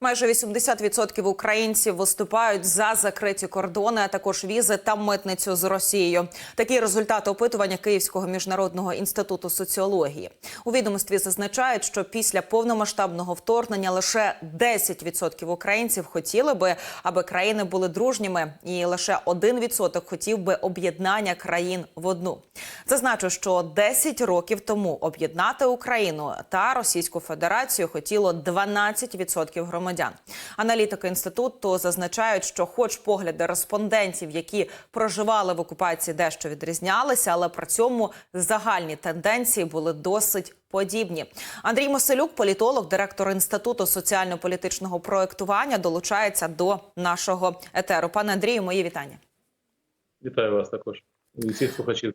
Майже 80% українців виступають за закриті кордони, а також візи та митницю з Росією. Такі результати опитування Київського міжнародного інституту соціології. У відомстві зазначають, що після повномасштабного вторгнення лише 10% українців хотіли би, аби країни були дружніми, і лише 1% хотів би об'єднання країн в одну. Зазначу, що 10 років тому об'єднати Україну та Російську Федерацію хотіло 12% громадян. Аналітики інституту зазначають, що, хоч погляди респондентів, які проживали в окупації, дещо відрізнялися, але при цьому загальні тенденції були досить подібні. Андрій Моселюк, політолог, директор інституту соціально-політичного проектування, долучається до нашого етеру. Пане Андрію, мої вітання. Вітаю вас також і всіх слухачів.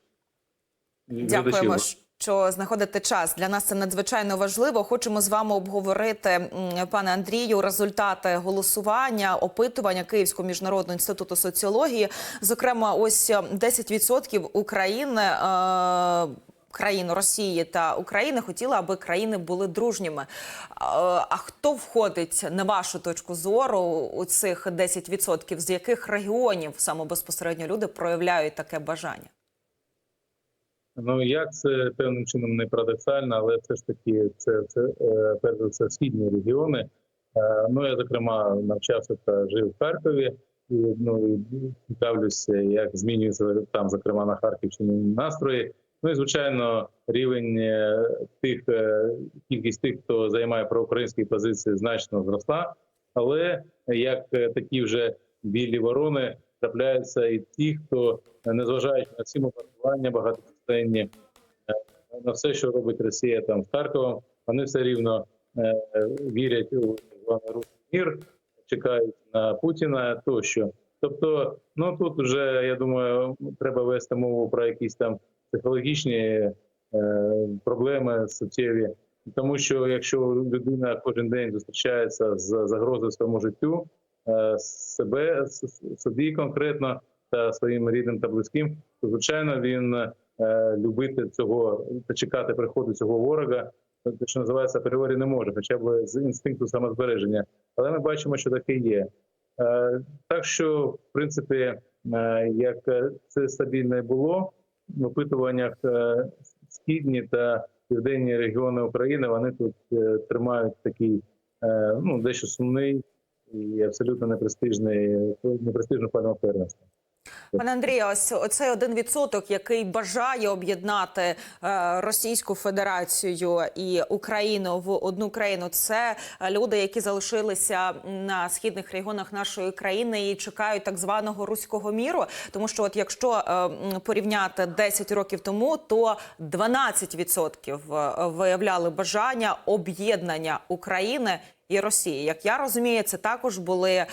Дякуємо. Що знаходите час. Для нас це надзвичайно важливо. Хочемо з вами обговорити, пане Андрію, результати голосування, опитування Київського міжнародного інституту соціології. Зокрема, ось е, 10% України. Е Країн Росії та України хотіли, аби країни були дружніми. Е, А хто входить на вашу точку зору у цих 10%? З яких регіонів саме безпосередньо люди проявляють таке бажання? Ну як це певним чином не парадоксально, але все ж таки це, це е, перш за все східні регіони. Е, Ну я зокрема навчався та жив в Харкові. І ну і цікавлюся, як змінюються там, зокрема на Харківщині, настрої. Ну і звичайно, рівень е, тих кількість тих, хто займає проукраїнські позиції, значно зросла. Але як такі вже білі ворони трапляються і ті, хто незважаючи на всі мобілізування багаточисленні, е, на все, що робить Росія там з Харковом, вони все рівно е, вірять у мір, чекають на Путіна тощо. Тобто, ну тут вже я думаю, треба вести мову про якісь там психологічні е, проблеми суттєві. Тому що якщо людина кожен день зустрічається з загрозою своєму життю, е, себе собі конкретно та своїм рідним та близьким, то звичайно він любити цього та чекати приходу цього ворога, те, що називається апріорі не може, хоча б з інстинкту самозбереження. Але ми бачимо, що таке є. Е, Так що, в принципі, е, як е, це стабільно і було в опитуваннях е, східні та південні регіони України, вони тут е, тримають такий е, ну дещо сумний і абсолютно непрестижний непрестижну пальму первенства. Пане Андрію, ось оцей один відсоток, який бажає об'єднати е, Російську Федерацію і Україну в одну країну, це люди, які залишилися на східних регіонах нашої країни і чекають так званого руського міру. Тому що, от якщо е, порівняти 10 років тому, то 12% е, виявляли бажання об'єднання України і Росії. Як я розумію, це також були е,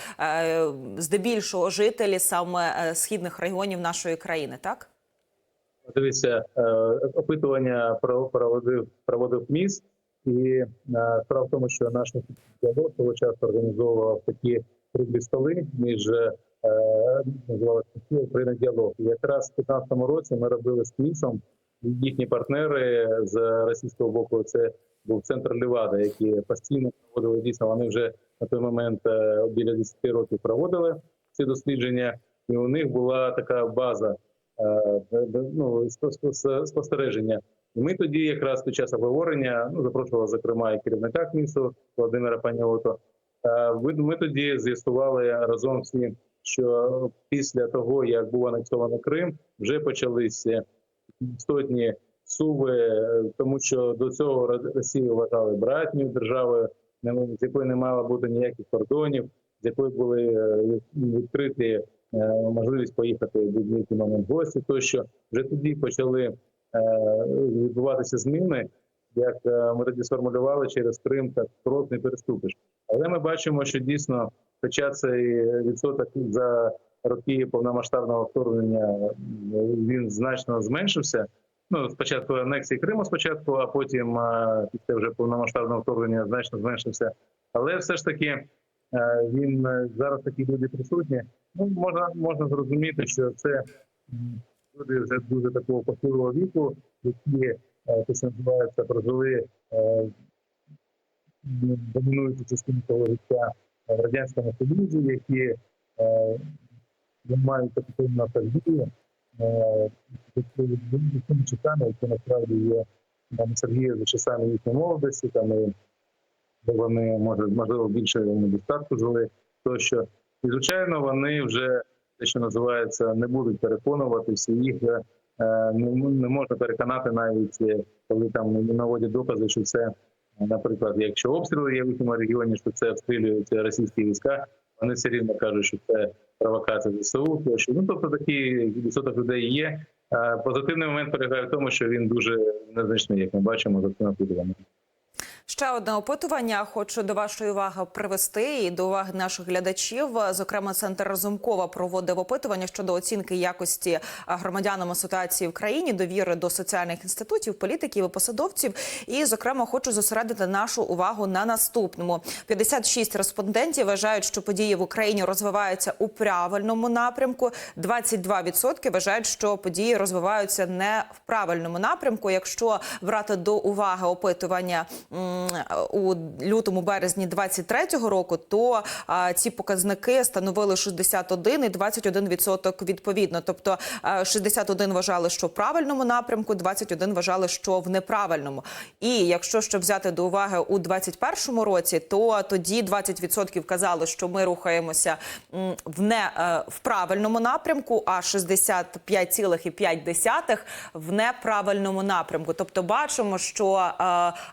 здебільшого жителі саме е, східних регіонів нашої країни, так? Дивіться, е, опитування про- проводив проводив МІС, і справа в тому, що наш діалог того часу організовував такі круглі столи між називалося Україна діалог. І якраз в 2015 році ми робили з МІСом їхні партнери з російського боку. Це був центр Лівада, які постійно проводили дійсно. Вони вже на той момент е, біля 10 років проводили ці дослідження, і у них була така база е, ну, спо- спо- спостереження. І ми тоді, якраз під час обговорення, ну запрошували зокрема і керівника КМІСу Володимира Паніото. е, Ми тоді з'ясували разом всі, що після того, як був анексований Крим, вже почалися істотні суви, е, тому що до цього Ро- Росію вважали братньою державою, з якої не мало бути ніяких кордонів, з якої були е, відкриті е, можливість поїхати в будь-який момент гості, тощо вже тоді почали відбуватися зміни. Як ми тоді сформулювали через Крим, так крок не переступиш. Але ми бачимо, що дійсно, хоча цей відсоток за роки повномасштабного вторгнення він значно зменшився. Ну, спочатку анексії Криму, спочатку, а потім е, після вже повномасштабного вторгнення значно зменшився. Але все ж таки е, він е, зараз такі люди присутні. Ну можна можна зрозуміти, що це люди вже дуже такого похилого віку, які те, що називається, прожили м, домінуючу частину того життя в радянському союзі, які не мають таку з тими часами, які насправді є там за часами їхньої молодості, там і вони може можливо більше недостатку жили тощо. І звичайно, вони вже те, що називається, не будуть переконуватися. Їх е, не, не можна переконати навіть, е, коли там наводять докази, що це, наприклад, якщо обстріли є в їхньому регіоні, що це обстрілюють російські війська. Вони все рівно кажуть, що це провокація ЗСУ. Тощо. Ну тобто такий відсоток людей є. Е, Позитивний момент полягає в тому, що він дуже незначний, як ми бачимо, за цим опитуванням. Ще одне опитування хочу до вашої уваги привести і до уваги наших глядачів. Зокрема, центр Разумкова проводив опитування щодо оцінки якості а, громадянам ситуації в країні, довіри до соціальних інститутів, політиків і посадовців. І, зокрема, хочу зосередити нашу увагу на наступному: 56 респондентів вважають, що події в Україні розвиваються у правильному напрямку. 22% вважають, що події розвиваються не в правильному напрямку. Якщо брати до уваги опитування у лютому березні 23-го року, то ці показники становили 61 і 21% відповідно. Тобто а, 61 вважали, що в правильному напрямку, 21 вважали, що в неправильному. І якщо ще взяти до уваги у 21-му році, то тоді 20% казали, що ми рухаємося в не е, в правильному напрямку, а 65,5 в неправильному напрямку. Тобто, бачимо, що е,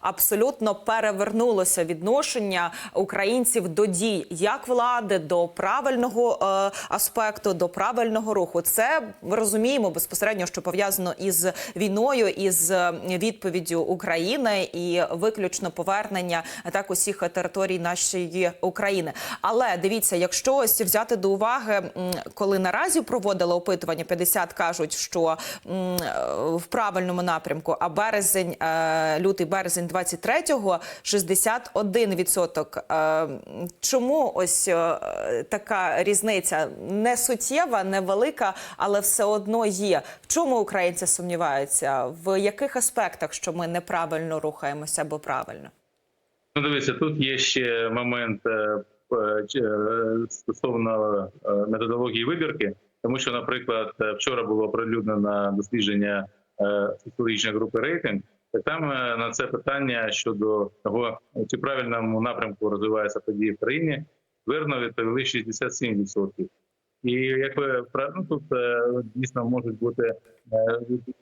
абсолютно перевернулося відношення українців до дій як влади, до правильного е, аспекту, до правильного руху. Це ми розуміємо безпосередньо, що пов'язано із війною, із е, відповіддю України і виключно повернення так усіх територій нашої України. Але дивіться, якщо ось взяти до уваги, коли наразі проводили опитування, 50 кажуть, що е, в правильному напрямку, а березень, е, лютий березень 23-го 61%. Е, Чому ось е, така різниця не суттєва, невелика, але все одно є. В чому українці сумніваються? В яких аспектах, що ми неправильно рухаємося або правильно? Ну, дивіться, тут є ще момент е, стосовно методології вибірки, тому що, наприклад, вчора було оприлюднено дослідження соціологічної групи рейтинг. Там на це питання щодо того, чи правильному напрямку розвиваються події в країні, вірно відповіли 67%. І як ви ну, тут е, дійсно можуть бути е,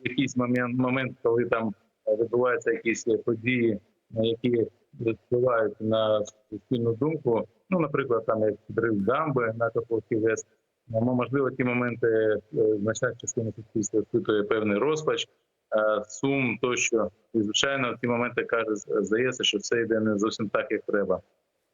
якийсь момент, момент, коли там відбуваються якісь події, які впливають на суспільну думку. Ну, наприклад, там як підрив дамби на Каховський ВЕС. Ну, можливо, ті моменти е, значна частина суспільства спитує певний розпач, сум тощо. І звичайно, в ті моменти каже, здається, що все йде не зовсім так, як треба.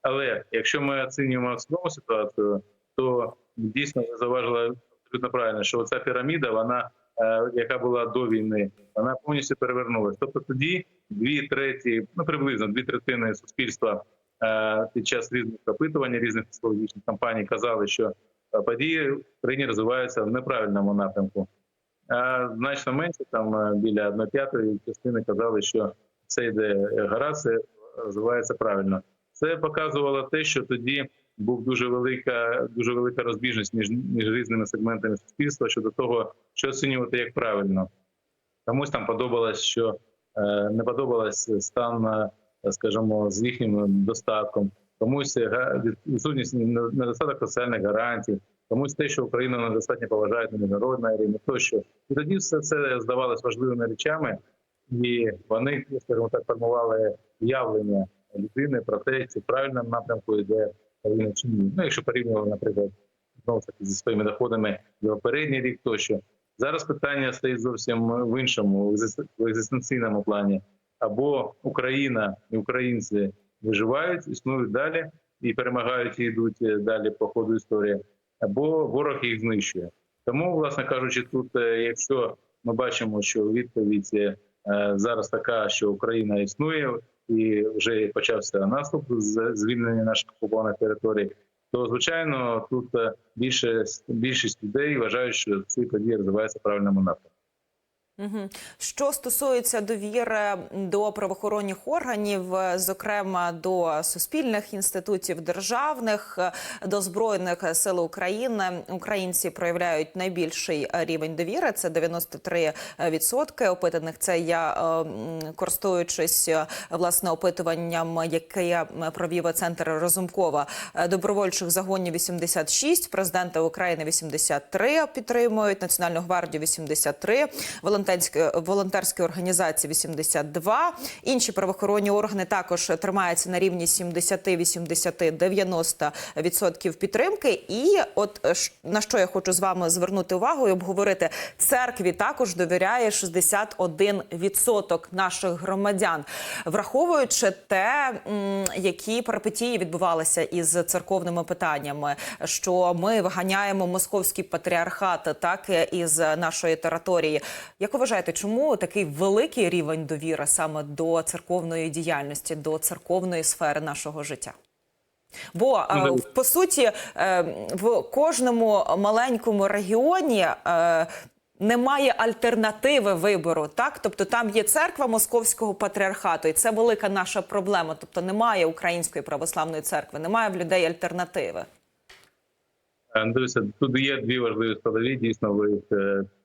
Але якщо ми оцінюємо цілому ситуацію, то дійсно ви заважили абсолютно правильно, що ця піраміда, вона е, яка була до війни, вона повністю перевернулася. Тобто тоді дві треті, ну приблизно дві третини суспільства е, під час різних опитувань, різних психологічних кампаній казали, що е, події в країні розвиваються в неправильному напрямку. Значно менше, там е, біля одної п'ятої частини казали, що це йде гаразд, це розвивається правильно. Це показувало те, що тоді був дуже велика, дуже велика розбіжність між, між різними сегментами суспільства щодо того, що оцінювати як правильно. Комусь там подобалось, що е, не подобалось стан, е, скажімо, з їхнім достатком, комусь відсутність недостаток соціальних гарантій, комусь те, що Україну недостатньо поважають на міжнародній арені, тощо. І тоді все це здавалось важливими речами, і вони, скажімо так, формували уявлення людини про те, чи в правильному напрямку йде країна чи ні. Ну, якщо порівнювали, наприклад, знову таки зі своїми доходами за попередній рік, тощо зараз питання стоїть зовсім в іншому, в екзистенційному плані. Або Україна і українці виживають, існують далі і перемагають і йдуть е, далі по ходу історії, або ворог їх знищує. Тому, власне кажучи, тут, е, якщо ми бачимо, що відповідь е, зараз така, що Україна існує, і вже почався наступ з звільнення наших окупованих територій, то звичайно тут е, більше більшість людей вважають, що ці події розвиваються в правильному напрямку. Що стосується довіри до правоохоронних органів, е, зокрема до суспільних інститутів державних, е, до збройних сил України, українці проявляють найбільший рівень довіри. Це 93% опитаних. Це я е, користуючись власне опитуванням, яке провів центр Розумкова. Добровольчих загонів 86, президента України 83 підтримують, Національну гвардію 83, волонтерські, волонтерські організації 82. Інші правоохоронні органи також тримаються на рівні 70, 80, 90 відсотків підтримки. І от е, на що я хочу з вами звернути увагу і обговорити, церкві також довіряє 61 відсоток наших громадян, враховуючи те, які перипетії відбувалися із церковними питаннями, що ми виганяємо московський патріархат так із нашої території. Як вважаєте, чому такий великий рівень довіри саме до церковної діяльності, до церковної сфери нашого життя? Бо е, Ну, по суті е, в кожному маленькому регіоні. е, Немає альтернативи вибору, так тобто там є церква московського патріархату, і це велика наша проблема. Тобто немає української православної церкви, немає в людей альтернативи. Дивіться, тут є дві важливі складові. Дійсно, ви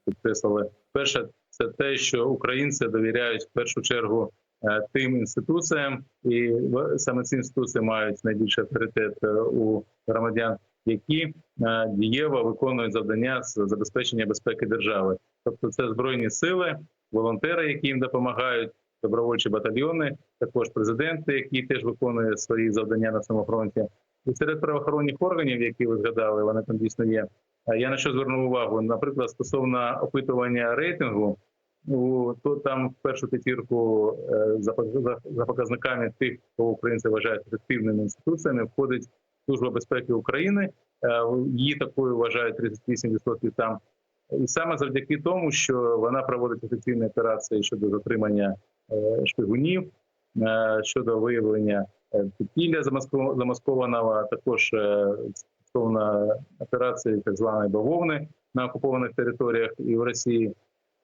підкреслили. Перше, це те, що українці довіряють в першу чергу е, тим інституціям, і саме ці інституції мають найбільший авторитет е, у громадян, які е, дієво виконують завдання з забезпечення безпеки держави. Тобто, це збройні сили, волонтери, які їм допомагають, добровольчі батальйони, також президенти, які теж виконують свої завдання на цьому фронті. І серед правоохоронних органів, які ви згадали, вони там дійсно є. Я на що звернув увагу? Наприклад, стосовно опитування рейтингу, то там в першу п'ятірку е, за пок- за- за показниками тих, кого українці вважають ефективними інституціями, входить Служба безпеки України. Е, Її такою вважають 38% там. І саме завдяки тому, що вона проводить офіційні операції щодо затримання е, шпигунів, щодо виявлення підпілля замаскованого, а також стосовно операції так званої бавовни на окупованих територіях і в Росії.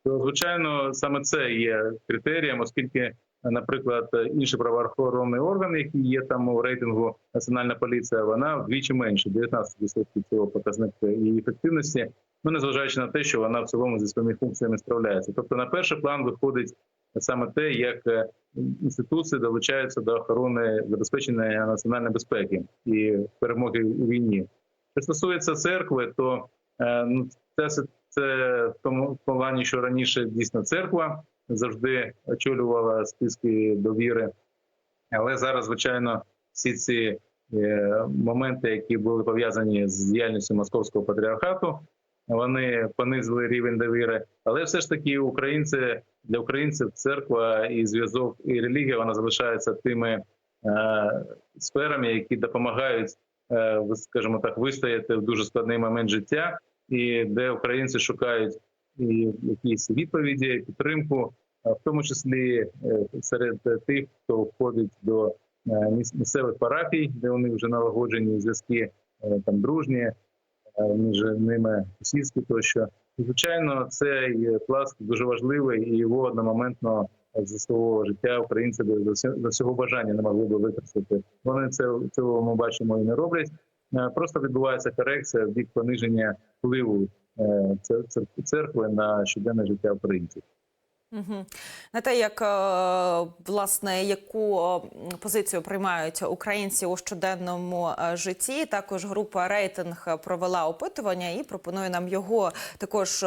То звичайно, саме це є критерієм, оскільки, наприклад, інші правоохоронні органи, які є там у рейтингу Національна поліція, вона вдвічі менше 19% цього показника її ефективності. Ну, незважаючи на те, що вона в цілому зі своїми функціями справляється. Тобто, на перший план виходить саме те, як е, інституції долучаються до охорони забезпечення національної безпеки і перемоги у війні. Що стосується церкви, то е, ну це, це, в тому плані, що раніше дійсно церква завжди очолювала списки довіри, але зараз, звичайно, всі ці е, моменти, які були пов'язані з діяльністю московського патріархату, вони понизили рівень довіри. Але все ж таки, українці для українців церква і зв'язок і релігія вона залишається тими е, сферами, які допомагають, скажімо так, вистояти в дуже складний момент життя, і де українці шукають і якісь відповіді, підтримку, а в тому числі е, серед тих, хто входить до е, місцевих парафій, де вони вже налагоджені зв'язки е, там дружні, е, між ними сусідські тощо. І, Звичайно, цей пласт дуже важливий і його одномоментно за свого життя українці до всі- бажання не могли би використати. Вони це цього ми бачимо і не роблять. Е, Просто відбувається корекція в бік пониження впливу е, цер- цер- церкви на щоденне життя українців. Угу. На те, як е, власне яку е, позицію приймають українці у щоденному е, житті. Також група рейтинг провела опитування і пропонує нам його також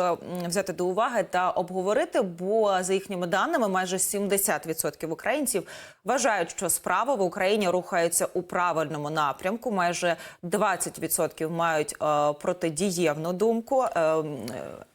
взяти до уваги та обговорити. Бо за їхніми даними, майже 70% українців вважають, що справа в Україні рухається у правильному напрямку. Майже 20% мають протидієвну думку,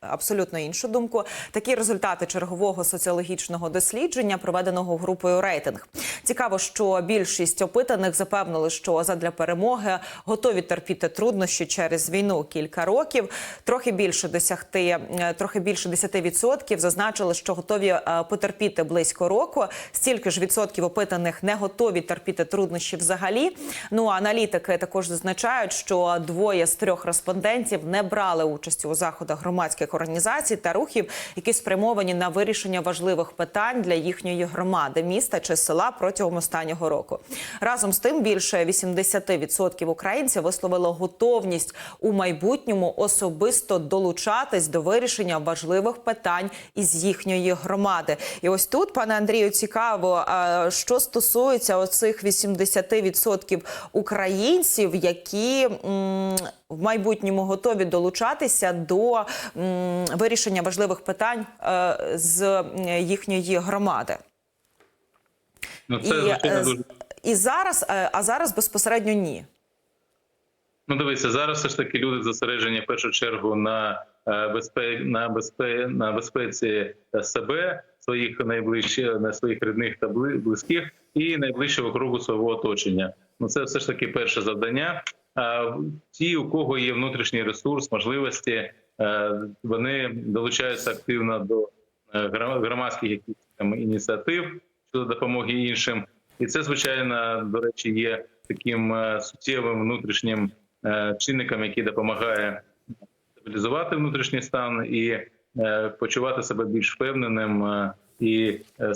абсолютно іншу думку. Такі результати чергового нового соціологічного дослідження, проведеного групою рейтинг. Цікаво, що більшість опитаних запевнили, що задля перемоги готові терпіти труднощі через війну кілька років. Трохи більше досягти, е, трохи більше 10% зазначили, що готові е, потерпіти близько року. Стільки ж відсотків опитаних не готові терпіти труднощі взагалі. Ну а аналітики також зазначають, що двоє з трьох респондентів не брали участі у заходах громадських організацій та рухів, які спрямовані на вирішення важливих питань для їхньої громади, міста чи села протягом останнього року. Разом з тим більше 80% українців висловило готовність у майбутньому особисто долучатись до вирішення важливих питань із їхньої громади. І ось тут, пане Андрію, цікаво, що стосується оцих 80% українців, які в майбутньому готові долучатися до м, вирішення важливих питань е, з їхньої громади. Ну це І, е, дуже. І зараз, е, а зараз безпосередньо ні. Ну, дивіться, зараз все ж таки люди зосереджені в першу чергу на е, безпе... на, безпе... на безпеці себе, своїх найближчих, на своїх рідних та близьких і найближчого кругу свого оточення. Ну це все ж таки перше завдання. А ті, у кого є внутрішній ресурс, можливості, е, вони долучаються активно до е, громадських там ініціатив щодо допомоги іншим. І це, звичайно, до речі, є таким е, суттєвим внутрішнім е, чинником, який допомагає стабілізувати внутрішній стан і е, почувати себе більш впевненим е, і е,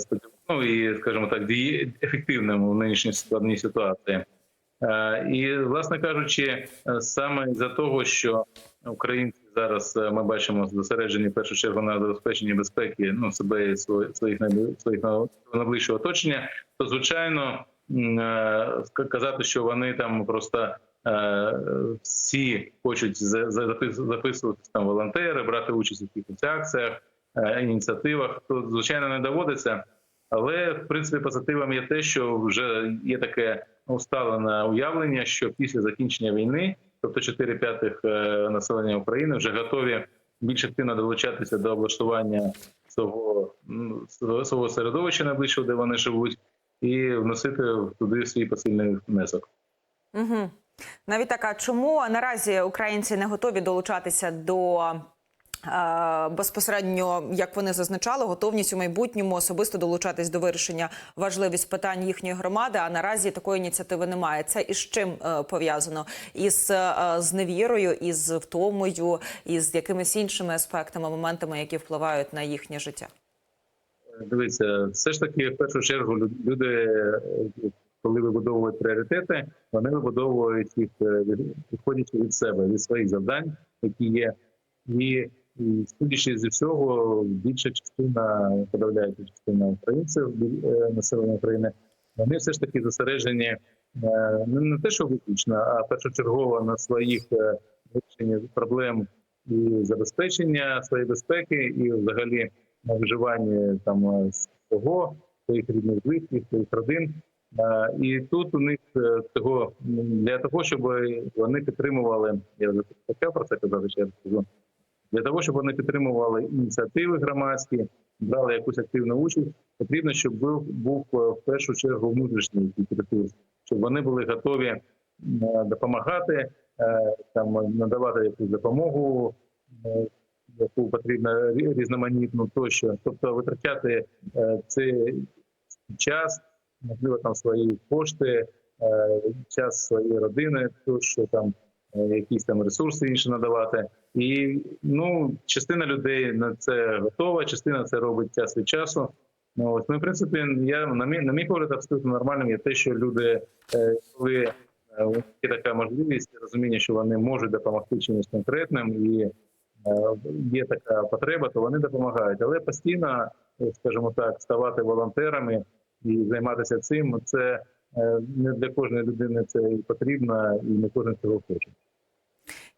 ну, і, скажімо так, ефективним у нинішній складній ситуації. Е, І, власне кажучи, е, саме за того, що українці зараз е, ми бачимо зосереджені в першу чергу на забезпеченні безпеки ну себе і своїх своїх своїх на- найближчого оточення, то звичайно м, е, казати, що вони там просто всі хочуть за- за- запис- записуватися там волонтери, брати участь у якихось акціях, ініціативах, то звичайно не доводиться. Але в принципі позитивом є те, що вже є таке усталене уявлення, що після закінчення війни, тобто 4 п'ятих е, населення України, вже готові більш активно долучатися до облаштування свого свого середовища найближчого, де вони живуть, і вносити туди свій посильний внесок. Угу. Навіть так, а чому наразі українці не готові долучатися до безпосередньо, як вони зазначали, готовність у майбутньому особисто долучатись до вирішення важливість питань їхньої громади. А наразі такої ініціативи немає. Це із чим е, пов'язано? Із е, з невірою, із втомою, із якимись іншими аспектами, моментами, які впливають на їхнє життя. Дивіться, все ж таки, в першу чергу, люди, е, коли вибудовують пріоритети, вони вибудовують їх відходячи від себе, від своїх завдань, які є. І, і судячи зі всього, більша частина, подавляюча частина українців е, населення України, вони все ж таки зосереджені е, не на те, що виключно, а першочергово на своїх е, вирішенні проблем і забезпечення своєї безпеки, і взагалі на виживанні там свого, своїх рідних близьких, своїх родин. І тут у них того для того, щоб вони підтримували, я вже про це казати, ще раз скажу, для того, щоб вони підтримували ініціативи громадські, брали якусь активну участь, потрібно, щоб був був е, в першу чергу внутрішній ресурс, щоб вони були готові допомагати, е, там надавати якусь допомогу, е, яку потрібно різноманітну тощо, тобто витрачати цей час, можливо, там свої кошти, час своєї родини, тощо там якісь там ресурси інші надавати. І ну, частина людей на це готова, частина це робить час від часу. Ну, ось, ну, в принципі, я на мій, на мій погляд, абсолютно нормальним є те, що люди, е, коли е, є така можливість, розуміння, що вони можуть допомогти чимось конкретним, і е, є така потреба, то вони допомагають. Але постійно, е, скажімо так, ставати волонтерами і займатися цим, це е, не для кожної людини це потрібно, і не кожен цього хоче.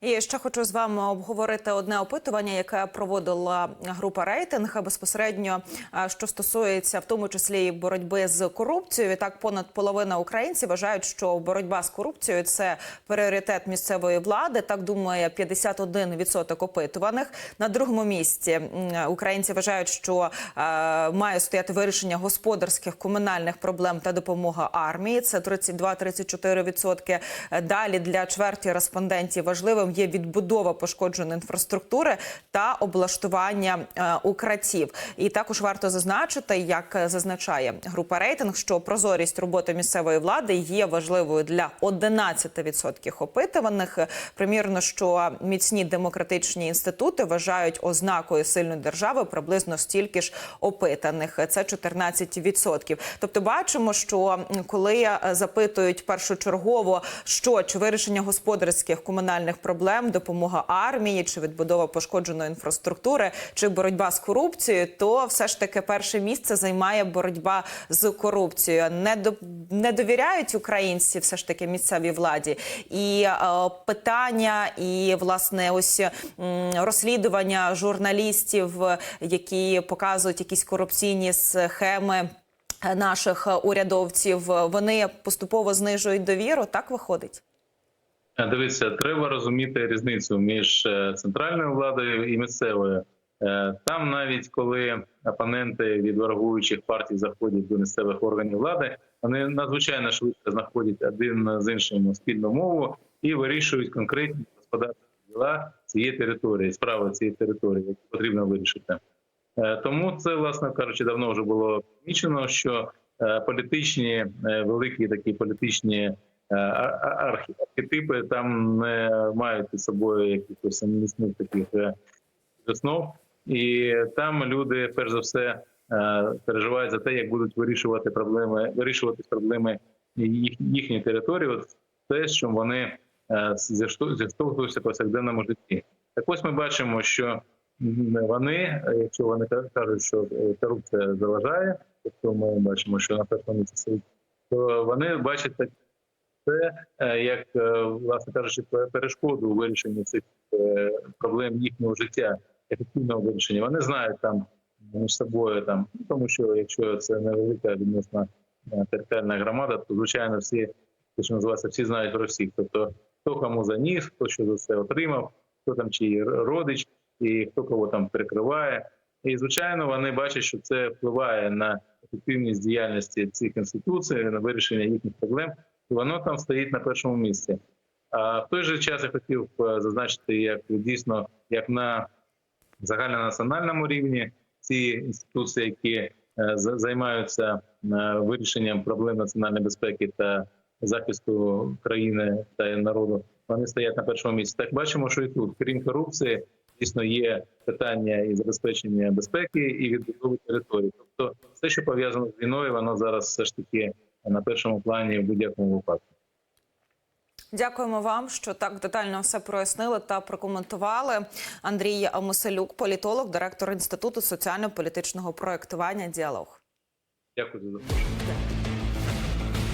І ще хочу з вами обговорити одне опитування, яке проводила група рейтинг безпосередньо, е, що стосується в тому числі і боротьби з корупцією. Так, понад половина українців вважають, що боротьба з корупцією це пріоритет місцевої влади. Так думає 51% опитуваних. На другому місці українці вважають, що е, має стояти вирішення господарських комунальних проблем та допомога армії. Це 32-34%. Е, Далі для чверті респондентів важливим є відбудова пошкодженої інфраструктури та облаштування е, укриттів. І також варто зазначити, як е, зазначає група рейтинг, що прозорість роботи місцевої влади є важливою для 11% опитуваних. Примірно, що міцні демократичні інститути вважають ознакою сильної держави приблизно стільки ж опитаних. Це 14%. Тобто, бачимо, що коли е, запитують першочергово, що чи вирішення господарських комунальних проблем, допомога армії, чи відбудова пошкодженої інфраструктури, чи боротьба з корупцією, то все ж таки перше місце займає боротьба з корупцією. Не до не довіряють українці, все ж таки місцевій владі. І е, питання, і власне ось розслідування журналістів, які показують якісь корупційні схеми. е, Наших е, урядовців вони поступово знижують довіру. Так виходить. Е, Дивіться, треба розуміти різницю між е, центральною владою і місцевою. Е, Там навіть коли опоненти від ворогуючих партій заходять до місцевих органів влади, вони надзвичайно швидко знаходять один з іншим спільну мову і вирішують конкретні господарські діла цієї території, справи цієї території, які потрібно вирішити. Тому це, власне кажучи, давно вже було помічено, що політичні великі такі політичні е, архетипи там не мають під собою якихось міцних таких е, основ, і там люди, перш за все, е, переживають за те, як будуть вирішувати проблеми, вирішувати проблеми їх, їхньої території. От те, що вони е, зіштовху- зіштовхуються в повсякденному житті. Так ось ми бачимо, що вони, е, якщо вони кажуть, що е, корупція заважає, тобто ми бачимо, що на першому місці то вони бачать це е, як, е, власне кажучи, пе- перешкоду у вирішенні цих е, проблем їхнього життя, ефективного вирішення. Вони знають там між собою, там тому що якщо це невелика відносно е, територіальна громада, то звичайно всі, те, що називається, всі знають про всіх. Тобто хто кому заніс, хто що за це отримав, хто там чиї родич, і хто кого там перекриває. І звичайно, вони бачать, що це впливає на ефективність діяльності цих інституцій, на вирішення їхніх проблем, і воно там стоїть на першому місці. А в той же час я хотів е, зазначити, як дійсно як на загальнонаціональному рівні ці інституції, які е, за- займаються е, вирішенням проблем національної безпеки та захисту країни та народу, вони стоять на першому місці. Так бачимо, що і тут, крім корупції, дійсно є питання і забезпечення безпеки і відбудови території. Тобто, все, що пов'язано з війною, воно зараз все ж таки на першому плані в будь-якому випадку. Дякуємо вам, що так детально все прояснили та прокоментували. Андрій Моселюк, політолог, директор інституту соціально-політичного проєктування Діалог. Дякую за запрошення.